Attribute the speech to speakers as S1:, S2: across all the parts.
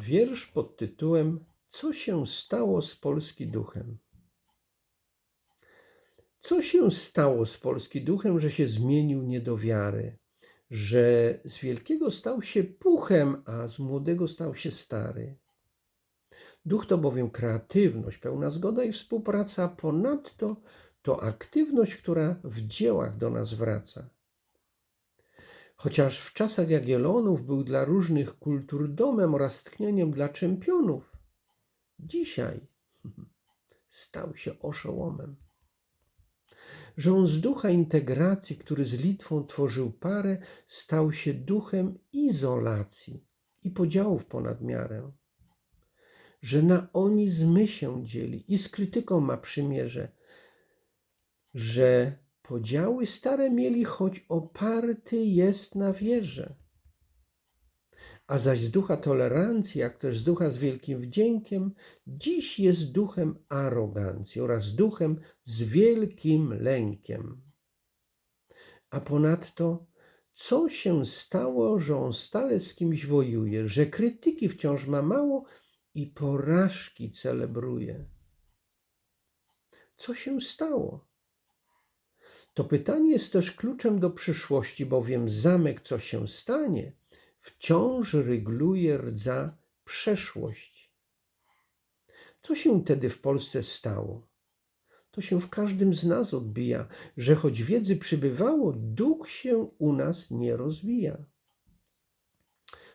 S1: Wiersz pod tytułem Co się stało z Polski duchem? Co się stało z Polski duchem, że się zmienił nie do wiary, że z wielkiego stał się puchem, a z młodego stał się stary? Duch to bowiem kreatywność, pełna zgoda i współpraca, ponadto to aktywność, która w dziełach do nas wraca. Chociaż w czasach Jagiellonów był dla różnych kultur domem oraz tchnieniem dla czempionów, dzisiaj stał się oszołomem. Że on z ducha integracji, który z Litwą tworzył parę, stał się duchem izolacji i podziałów ponad miarę. Że na oni zmy się dzieli i z krytyką ma przymierze, że podziały stare mieli, choć oparty jest na wierze. A zaś z ducha tolerancji, jak też z ducha z wielkim wdziękiem, dziś jest duchem arogancji oraz duchem z wielkim lękiem. A ponadto, co się stało, że on stale z kimś wojuje, że krytyki wciąż ma mało i porażki celebruje? Co się stało? To pytanie jest też kluczem do przyszłości, bowiem zamek, co się stanie, wciąż rygluje rdza przeszłość. Co się wtedy w Polsce stało? To się w każdym z nas odbija, że choć wiedzy przybywało, duch się u nas nie rozwija.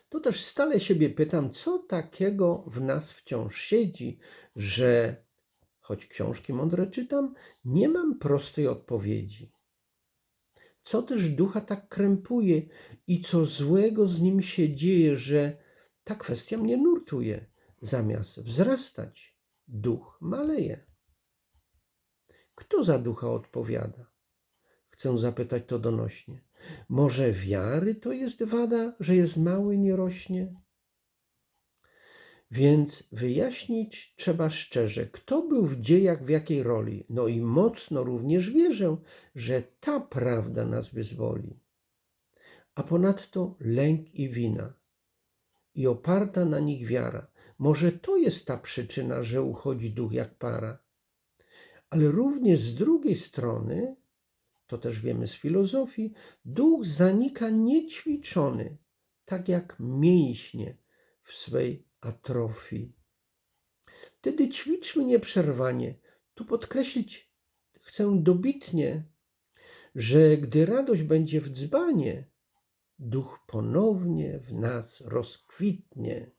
S1: To też stale siebie pytam, co takiego w nas wciąż siedzi, że choć książki mądre czytam, nie mam prostej odpowiedzi. Co też ducha tak krępuje i co złego z nim się dzieje, że ta kwestia mnie nurtuje. Zamiast wzrastać, duch maleje. Kto za ducha odpowiada? Chcę zapytać to donośnie. Może wiary to jest wada, że jest mały, nie rośnie? Więc wyjaśnić trzeba szczerze, kto był w dziejach w jakiej roli. No i mocno również wierzę, że ta prawda nas wyzwoli. A ponadto lęk i wina i oparta na nich wiara. Może to jest ta przyczyna, że uchodzi duch jak para. Ale również z drugiej strony, to też wiemy z filozofii, duch zanika niećwiczony, tak jak mięśnie w swej atrofii. Wtedy ćwiczmy nieprzerwanie. Tu podkreślić chcę dobitnie, że gdy radość będzie w dzbanie, duch ponownie w nas rozkwitnie.